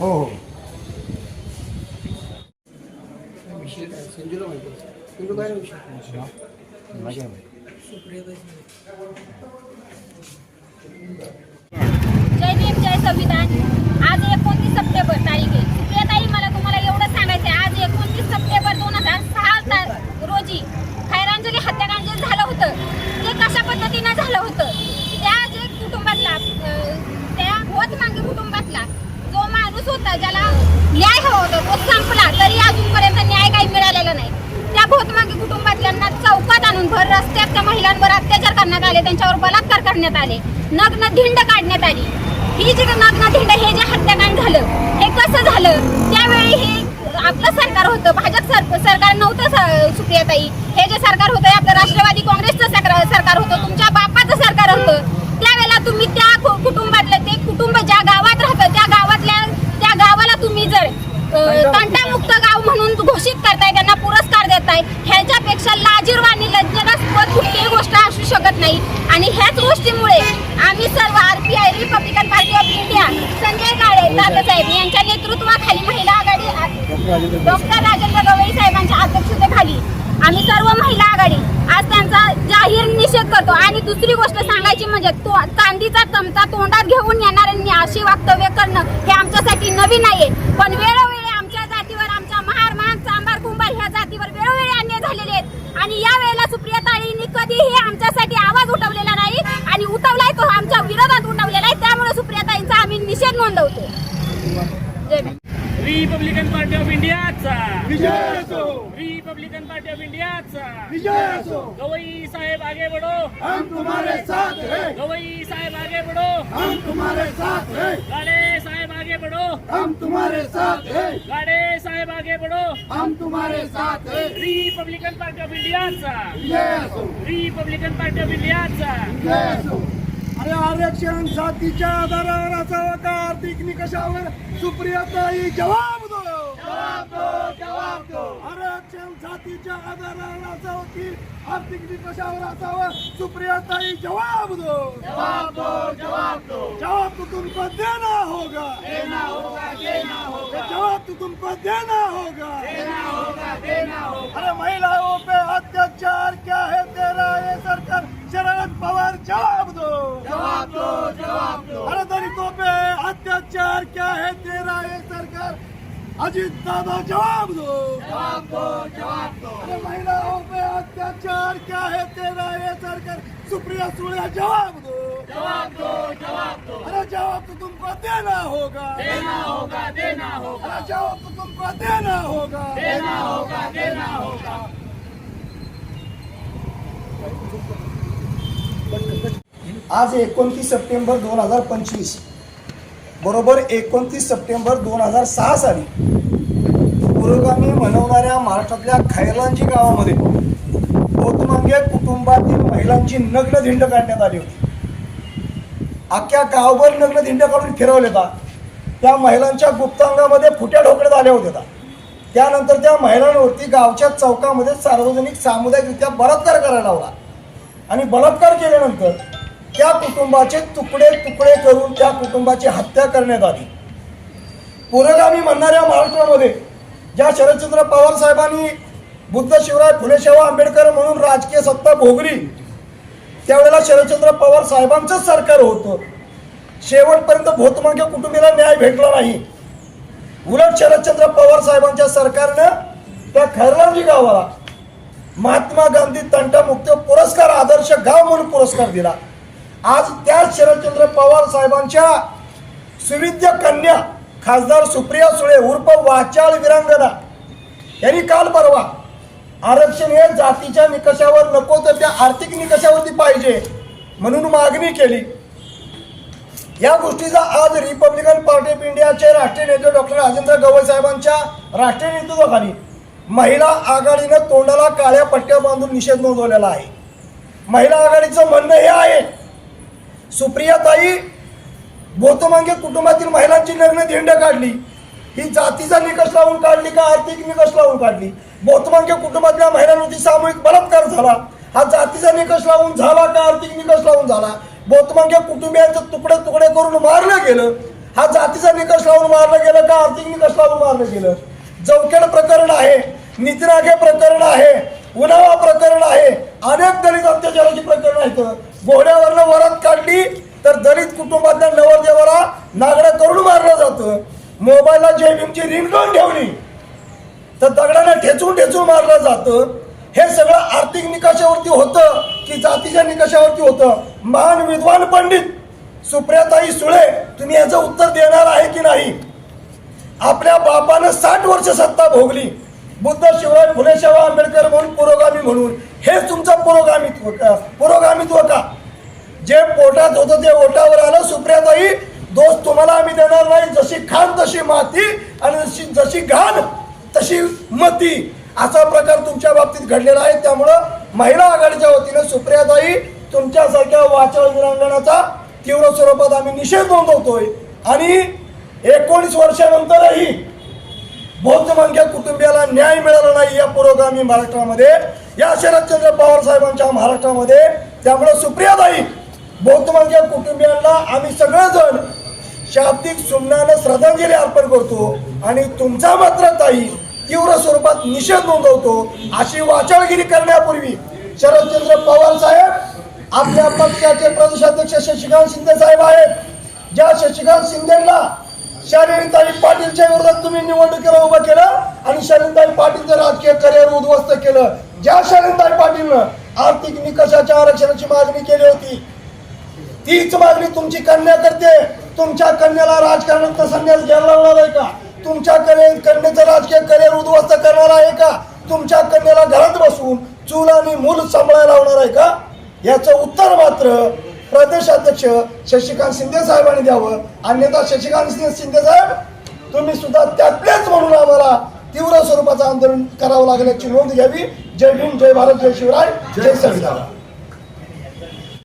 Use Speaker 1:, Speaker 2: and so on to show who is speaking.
Speaker 1: हो हो
Speaker 2: जय भीम, जय संविधान। आज एकोणतीस सप्टेंबर तारीख आहे. सुप्रियाताई मला तुम्हाला एवढं सांगायचं आहे आज एकोणतीस सप्टेंबर दोन हज़ार सहा रोजी होतं. ते कशा पद्धतीनं झालं होतं? त्या जे कुटुंबातला त्या त्या मागे कुटुंबातला जो माणूस होता ज्याला न्याय हवा होता तो संपला. तरी अजूनपर्यंत न्याय काही मिळालेला नाही. त्या भोतमागे कुटुंबातल्यांना चौकात आणून भर रस्त्यात त्या महिलांवर अत्याचार करण्यात आले त्यांच्यावर बलात्कार करण्यात आले नग्न धिंड काढण्यात आली. ही जी नग्न धिंड हे जे हत्याकांड झालं हे कसं झालं? त्यावेळी हे आपलं सरकार होतं भाजप सर सरकार नव्हतं सुप्रियाताई. हे जे सरकार होतं आपलं राष्ट्रवादी काँग्रेसचं सरकार सरकार होतं तुमच्या बापाचं सरकार होतं. त्यावेळेला तुम्ही त्या कुटुंबातलं ते कुटुंब ज्या गावात राहतं त्या गावातल्या त्या गावाला तुम्ही जर तंटामुक्त गाव म्हणून घोषित करताय त्यांना पुरस्कार देताय ह्याच्यापेक्षा लाजीरवाणी लज्जनास्पद कुठलीही गोष्ट असू शकत नाही. आणि ह्याच गोष्टीमुळे आम्ही सर्व RPI Republican Party of India Sanjay Kale दादा साहेब यांच्या आघाडी डॉक्टर राजेंद्र गवई साहेबांच्या अध्यक्षतेखाली आम्ही सर्व महिला आघाडी आज त्यांचा जाहीर निषेध करतो. आणि दुसरी गोष्ट सांगायची म्हणजे तो चांदीचा चमचा तोंडात घेऊन येणाऱ्यांनी अशी वक्तव्य करणं हे आमच्यासाठी नवीन नाहीये. पण वेळोवेळी आमच्या जातीवर आमच्या महार मान चांभार कुंभार ह्या जातीवर वेळोवेळी अन्याय झालेले आहेत. आणि या वेळेला सुप्रिया ताईंनी कधीही आमच्यासाठी आवाज उठवलेला नाही आणि उठवलाय तो आमच्या विरोधात उठवलेला आहे. त्यामुळे सुप्रिया ताईंचा आम्ही निषेध नोंदवतो.
Speaker 3: रिपब्लिकन पार्टी ऑफ
Speaker 4: विजय असो
Speaker 3: रिपब्लिकन पार्टी ऑफ इंडियाचा
Speaker 4: विजय असो
Speaker 3: गवई साहेब आगे बढ़ो.
Speaker 4: हम तुम्हारे साथ हैं.
Speaker 3: गवई साहेब आगे बढ़ो.
Speaker 4: हम तुम्हारे साथ हैं.
Speaker 3: गाडे साहेब आगे बढ़ो.
Speaker 4: हम तुम्हारे साथ हैं.
Speaker 3: गाडे साहेब आगे बढ़ो.
Speaker 4: हम तुम्हारे साथ हैं.
Speaker 3: रिपब्लिकन पार्टी ऑफ इंडियाचा
Speaker 4: विजय असो
Speaker 3: रिपब्लिकन पार्टी ऑफ इंडियाचा
Speaker 4: विजय असो अरे आरक्षण जातीच्या आधारावर असावं का आर्थिक निकषावर? सुप्रियाताई जवाब दो. जवाब दो जवाब दो आरक्षण जातीच्या आधारावर असावं आर्थिक निकषावर असावं. सुप्रियाताई जवाब दो जवाब दो जवाब दो जवाब तो तुमको देना होगा. देना होगा देना होगा. जवाब तो तुमको देना होगा. देना होगा देना होगा. अरे महिलाओं पे अत्याचार अजीत दादा जवाब दो। जवाब दो जवाब दो। अरे महिलाओं पे अत्याचार क्या है तेरा ये सरकार? सुप्रिया सुळे जवाब दो। जवाब दो जवाब दो। अरे जवाब तो तुमको देना होगा। देना होगा देना होगा। अरे जवाब तो तुमको देना होगा। देना होगा देना होगा। आज एकोणतीस सप्टेंबर दोन हज़ार पंचवीस. बरोबर एकोणतीस सप्टेंबर दोन हजार सहा साली पुरोगामी मनवणाऱ्या महाराष्ट्रातल्या खैरलांजी गावामध्ये गौतमांगे कुटुंबातील महिलांची नग्न धिंड काढण्यात आली होती. अख्ख्या गावभर नग्न धिंड काढून फिरवले होता. त्या महिलांच्या गुप्तांगामध्ये फुट्या ढोकण्यात आल्या होत्या. त्यानंतर त्या महिलांवरती गावच्या चौकामध्ये सार्वजनिक सामुदायिकरित्या बलात्कार करायला लावला. आणि बलात्कार केल्यानंतर त्या कुटुंबाचे तुकडे तुकडे करून त्या कुटुंबाची हत्या करण्यात आली. पुरोगामी म्हणणाऱ्या महाराष्ट्रामध्ये ज्या शरदचंद्र पवार साहेबांनी बुद्ध शिवराय फुले आंबेडकर म्हणून राजकीय सत्ता भोगली त्यावेळेला शरदचंद्र पवार साहेबांचंच सरकार होतं. शेवटपर्यंत भोतमांग्य कुटुंबीला न्याय भेटला नाही. उलट शरदचंद्र पवार साहेबांच्या सरकारनं त्या खैरलांजी गावाला महात्मा गांधी तंटामुक्त पुरस्कार आदर्श गाव म्हणून पुरस्कार दिला. आज त्याच शरदचंद्र पवार साहेबांच्या सुविद्य कन्या खासदार सुप्रिया सुळे उर्फ वाचाळ विरांगना यांनी काल परवा आरक्षण हे जातीच्या निकषावर नको तर त्या आर्थिक निकषावरती पाहिजे म्हणून मागणी केली. या गोष्टीचा आज रिपब्लिकन पार्टी ऑफ इंडियाचे राष्ट्रीय नेते डॉक्टर राजेंद्र गवई साहेबांच्या राष्ट्रीय नेतृत्वाखाली महिला आघाडीनं तोंडाला काळ्या पट्ट्या बांधून निषेध नोंदवलेला आहे. महिला आघाडीचं म्हणणं हे आहे सुप्रियाताई बोतमांगे कुटुंबातील महिलांची लग्न धिंड काढली. ही जातीचा निकष लावून काढली का आर्थिक निकष लावून काढली? बोतमांगे कुटुंबातल्या महिलांवरती सामूहिक बलात्कार झाला. हा जातीचा निकष लावून झाला का आर्थिक निकष लावून झाला? बोतमांगे कुटुंबियांचं तुकडे तुकडे करून मारलं गेलं. हा जातीचा निकष लावून मारलं गेलं का आर्थिक निकष लावून मारलं गेलं? जवखेड प्रकरण आहे नितीनागे प्रकरण आहे उन्हावा प्रकरण अनेक दलित अत्याचाराची प्रकरण आहेत. घोड्यावरनं वरात काढली तर दलित कुटुंबातल्या नवरदेवाला नागड्या करून मारलं जातं. मोबाईलला जे भीमची रिंगटोन ठेवली. तर दगडानं ठेचून ठेचून मारलं जातं. हे सगळं आर्थिक निकषावरती होतं की जातीच्या निकषावरती होतं? महान विद्वान पंडित सुप्रियाताई सुळे तुम्ही याचं उत्तर देणार आहे की नाही? आपल्या बापानं साठ वर्ष सत्ता भोगली. बुद्ध शिवराय फुले शाह आंबेडकर म्हणून पुरोगामी म्हणून. हे तुमचं पुरोगामित्व का पुरोगामित्व का? जे पोटात होतं ते ओटावर आलं सुप्रियाताई दोष तुम्हाला आम्ही देणार नाही. जशी खान तशी माती आणि जशी जशी घाण तशी मती. असा प्रकार तुमच्या बाबतीत घडलेला आहे. त्यामुळं महिला आघाडीच्या वतीनं सुप्रियाताई तुमच्यासारख्या वाचळ विरांगणाचा तीव्र स्वरूपात आम्ही निषेध नोंदवतोय. आणि एकोणीस वर्षानंतरही बौद्ध मंग्या कुटुंबियाला न्याय मिळाला नाही या पुरोगामी महाराष्ट्रामध्ये. या शरदचंद्र पवार साहेबांच्या महाराष्ट्रामध्ये त्यामुळे सुप्रियाताई बौद्धमांच्या कुटुंबियांना आम्ही सगळेजण शाब्दिक सुमनानं श्रद्धांजली अर्पण करतो आणि तुमचा मात्र ताई तीव्र स्वरूपात निषेध नोंदवतो अशी वाचाळगिरी करण्यापूर्वी शरदचंद्र पवार साहेब आपल्या पक्षाचे प्रदेशाध्यक्ष शशिकांत शिंदे साहेब आहेत. ज्या शशिकांत शिंदेला शालिनीताई पाटीलच्या विरोधात तुम्ही निवडणुकीला उभं केलं आणि शालिनीताई पाटीलचं राजकीय करिअर उद्ध्वस्त केलं. ज्या शालिनीताई पाटीलनं आर्थिक निकषाच्या आरक्षणाची मागणी केली होती तीच मागणी तुमची कन्या करते. तुमच्या कन्याला राजकारणात संन्यास घ्यायला लावणार आहे का? तुमच्या कन्या कन्याचं राजकीय करिअर उद्ध्वस्त करणार आहे का? तुमच्या कन्याला घरात बसून चूल आणि मूल सांभाळायला लावणार आहे का? याचं उत्तर मात्र प्रदेशाध्यक्ष शशिकांत शिंदे साहेबांनी द्यावं. अन्यथा शशिकांत सिंह शिंदे साहेब तुम्ही सुद्धा त्यातलेच म्हणून आम्हाला तीव्र स्वरूपाचं आंदोलन करावं लागल्याची नोंद घ्यावी. जय भीम जय भारत जय शिवराय जय संविधान.